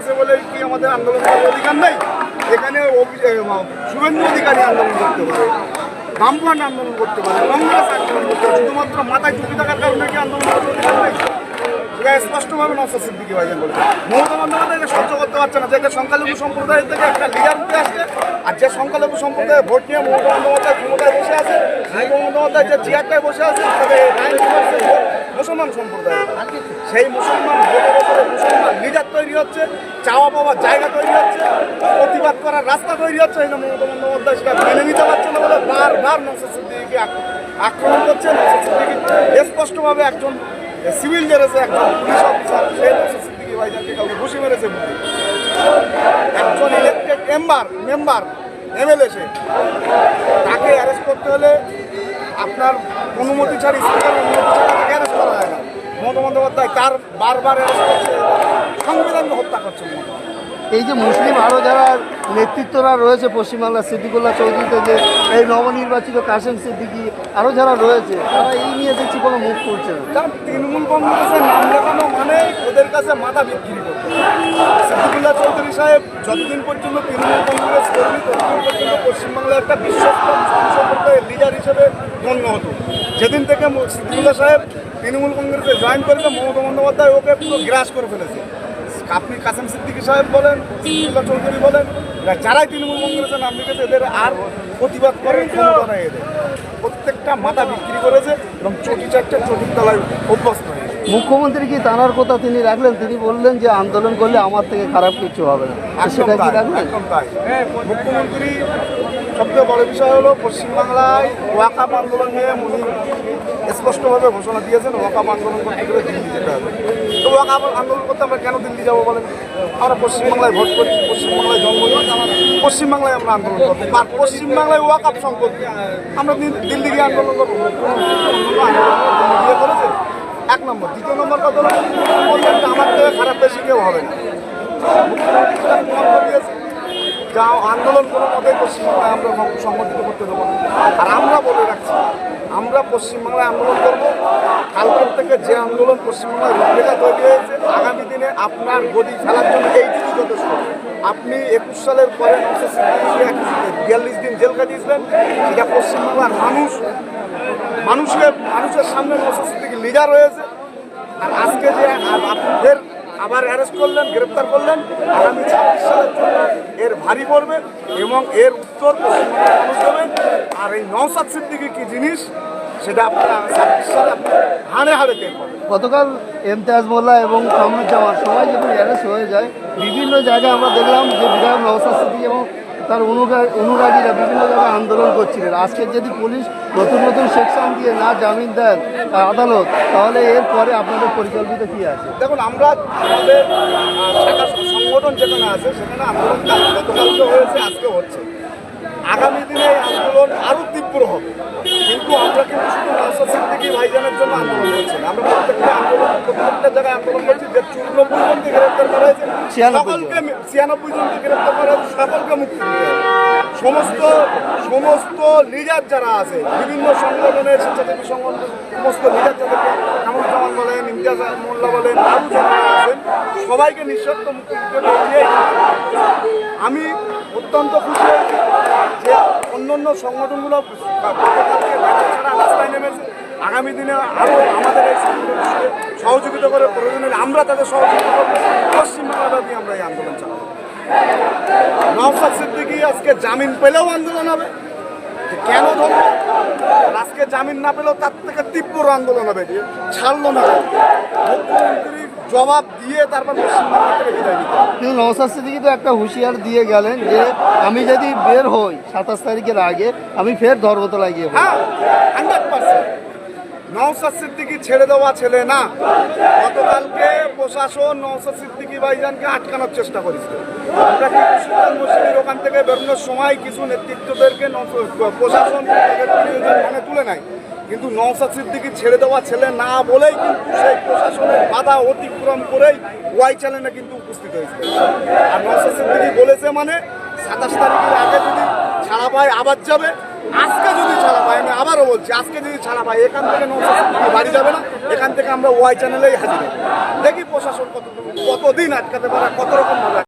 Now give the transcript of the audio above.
আছে বলে কি আমাদের আন্দোলন করার অধিকার নেই? এখানে শুভেন্দু অধিকারী আন্দোলন করতে পারে বামফ্রন্ট আন্দোলন করতে পারে, কংগ্রেস আন্দোলন করতে পারে, শুধুমাত্র মাথায় টুপি থাকার কারণে কি আন্দোলন অধিকার নেই? এটা স্পষ্টভাবে নওসাদ সিদ্দিকি ভাইজান বলেছে। মমতা বন্দ্যোপাধ্যায় এটা সহ্য করতে পারছে না, যে একটা সংখ্যালঘু সম্প্রদায়ের থেকে একটা লিডার উঠে আসছে, আর যে সংখ্যালঘু সম্প্রদায়ের ভোট নিয়ে মমতা বন্দ্যোপাধ্যায় ক্ষমতায় বসে আছে মমতা যে চেয়ারটায় বসে আছে তবে মুসলমান সম্প্রদায়। সেই মুসলমান ভোটের ওপরে মুসলমান লিডার তৈরি হচ্ছে, চাওয়া পাওয়ার জায়গা তৈরি হচ্ছে, প্রতিবাদ করার রাস্তা তৈরি হচ্ছে। এই যে মমতা বন্দ্যোপাধ্যায় সেটা মেনে নিতে পারছে না বলে বারবার নৌসাদ সিদ্দিকিকে আক- আক্রমণ করছে। সিদ্দিকি স্পষ্টভাবে একজন সিভিল জেরেছে একজন পুলিশ অফিসার, সে সিদ্দিকি ভাইজানকে কাউকে ঘুষি মেরেছে একজন ইলেকটেড মেম্বার মেম্বার এমএলএ সে। তাকে অ্যারেস্ট করতে হলে আপনার অনুমতি ছাড়া স্পিকার অনুমতি ছাড়া তাকে অ্যারেস্ট করা যায় না মমতা বন্দ্যোপাধ্যায় তার বারবার সংবিধানকে হত্যা করছে। এই যে মুসলিম আরও যারা নেতৃত্বরা রয়েছে পশ্চিমবাংলার সিদ্দিকুল্লাহ চৌধুরীতে যে এই নবনির্বাচিত কাসেম সিদ্দিকি আরও যারা রয়েছে, তারা এই নিয়ে দেখছি কোনো মুখ করছে না। তৃণমূল কংগ্রেসের নাম লেখানো মানে ওদের কাছে মাথা বিক্রি করতে সিদ্দিকুল্লাহ চৌধুরী সাহেব যতদিন পর্যন্ত তৃণমূল কংগ্রেস কর্মী, ততদিন পর্যন্ত পশ্চিমবাংলায় একটা বিশ্বস্ত সম্প্রদায়ের লিডার হিসেবে গণ্য হতো। যেদিন থেকে সিদ্দিকুল্লাহ সাহেব তৃণমূল কংগ্রেসে জয়েন করেছে, মমতা বন্দ্যোপাধ্যায় ওকে পুরো গ্রাস করে ফেলেছে। আপনি কাসেম সিদ্দিকী সাহেব বলেন সিদ্দিকুল্লাহ চৌধুরী বলেন যারাই তৃণমূল কংগ্রেসের নাম লিখেছে এদের আর প্রতিবাদ করার ক্ষমতা নেই এদের। প্রত্যেকটা মাথা বিক্রি করেছে এবং চটি চারটে চটির তলায় অভ্যস্ত হয়েছে মুখ্যমন্ত্রী কি তানার কথা তিনি রাখলেন? তিনি বললেন যে আন্দোলন করলে আমার থেকে খারাপ কিছু হবে না। সেটা কি রাখলেন? মুখ্যমন্ত্রী সবচেয়ে বড় বিষয় হলো পশ্চিমবাংলায় ওয়াকাপ আন্দোলন উনি স্পষ্টভাবে ঘোষণা দিয়েছেন, ওয়াকাপ আন্দোলন করতে গেলে দিল্লি যেতে হবে। তো ওয়াকাপ আন্দোলন করতে আমরা কেন দিল্লি যাব বলেন? আমরা পশ্চিমবাংলায় ভোট করি, পশ্চিমবাংলায় জন্ম পশ্চিমবাংলায় আমরা আন্দোলন করব। আর পশ্চিমবাংলায় ওয়াকাপ সম্পদ আমরা দিল্লি গিয়ে আন্দোলন করব। করেছে এক নম্বর, দ্বিতীয় নম্বর কথা হলো আমার থেকে খারাপ বেশি কেউ হবে না। যা আন্দোলন কোনো মতেই পশ্চিমবাংলায় আমরা সংগঠিত করতে দেবো আর আমরা বলে রাখছি, আমরা পশ্চিমবাংলায় আন্দোলন করব। কালকের থেকে যে আন্দোলন পশ্চিমবাংলায় রূপরেখা তৈরি হয়েছে, আগামী দিনে আপনার গদি ফেলার জন্য এইটুকু যথেষ্ট। আপনি একুশ সালের পরে বিয়াল্লিশ দিন জেল কাটিয়েছিলেন সেটা পশ্চিমবাংলার মানুষ, মানুষকে, মানুষের সামনে নশো লিডার হয়েছে। আর আজকে যে আ- আপনি ফের আবার অ্যারেস্ট করলেন, গ্রেপ্তার করলেন। আগামী ছাব্বিশ সালের জন্য এর ভারী পড়বে এবং এর উত্তর পশ্চিমবঙ্গে আর এই নৌসাদ সিদ্দিকি কি জিনিস, সেটা আপনারা ছাব্বিশ সালে হাড়ে পাবেন। গতকাল এমতাজ মোল্লা এবং কামরুজ্জামান সবাই যখন অ্যারেস্ট হয়ে যায়, বিভিন্ন জায়গায় আমরা দেখলাম যে বিধায়ক নৌসাদ সিদ্দিকি এবং তার অনুরা- অনুরাগীরা বিভিন্ন জায়গায় আন্দোলন করছিলেন। আজকে যদি পুলিশ নতুন নতুন সেকশন দিয়ে না জামিন দেন আদালত, তাহলে এর পরে আপনাদের পরিকল্পিত কী আছে? দেখুন, আমরা আমাদের সংগঠন যেখানে আছে, সেখানে আন্দোলন হয়েছে, আজকে হচ্ছে। আগামী দিনে এই আন্দোলন আরও তীব্র হবে। কিন্তু আমরা কিন্তু শুধু নওসাদ সিদ্দিকী ভাইজানের জন্য আন্দোলন করছি আমরা প্রত্যেকটা আন্দোলন জায়গায় আন্দোলন করছি যে চুরানব্বই জনকে গ্রেপ্তার করা হয়েছে সকলকে ছিয়ানব্বই জনকে গ্রেপ্তার করা হয়েছে সকলকে মুক্তি সমস্ত সমস্ত লিডার যারা আছে বিভিন্ন সংগঠনের স্বেচ্ছাসেবী সংগঠন সমস্ত লিডার যাদেরকে কামরুজ্জামান বলেন ইমতিয়াজ মোল্লা বলেন আরও যারা আছেন সবাইকে নিঃশর্ত মুক্তি দিতে হবে। আমি অত্যন্ত খুশি হয়েছি যে অন্য অন্য সংগঠনগুলো ছাড়া রাস্তায় নেমেছে আগামী দিনে আরও আমাদের এই সহযোগিতা করে প্রয়োজনে আমরা তাদের সহযোগিতা করব। পশ্চিমবাংলাব্যাপী আমরা এই আন্দোলন চালাবো। নওসাদ সিদ্দিকি আজকে জামিন পেলেও আন্দোলন হবে। কেন ধরবো? আজকে জামিন না পেলেও তার থেকে তীব্র আন্দোলন হবে। ছাড়লো না মুখ্যমন্ত্রী জবাব দিয়ে তারপর। কিন্তু নওসাদ সিদ্দিকী তো একটা হুঁশিয়ার দিয়ে গেলেন যে আমি যদি বের হই সাতাশ তারিখের আগে আমি ফের ধর্মতলায় গিয়ে হ্যাঁ নওসাদ সিদ্দিকি ছেড়ে দেওয়া ছেলে না। গতকালকে প্রশাসন নওসাদ সিদ্দিকি ভাইজানকে আটকানোর চেষ্টা করেছিল আমরা টিপু সুলতান মসজিদের ওখান থেকে বেরোনোর সময় কিছু নেতৃত্বদেরকে প্রশাসন মানে তুলে নেয় কিন্তু নওসাদ সিদ্দিকি ছেড়ে দেওয়া ছেলে না বলেই কিন্তু সেই প্রশাসনের বাধা অতিক্রম করেই ওয়াই চ্যানেলে কিন্তু উপস্থিত হয়েছে। আর নওসাদ সিদ্দিকি বলেছে মানে সাতাশ তারিখের আগে যদি ছাড়া পায় আবার যাবে, আজকে যদি ছাড়া বলছি, আজকে যদি ছাড়া ভাই, এখান থেকে বাড়ি যাবে না, এখান থেকে আমরা ওয়াই চ্যানেলেই হাজির দেখি প্রশাসন কত কতদিন আটকাতে পারে, কত রকম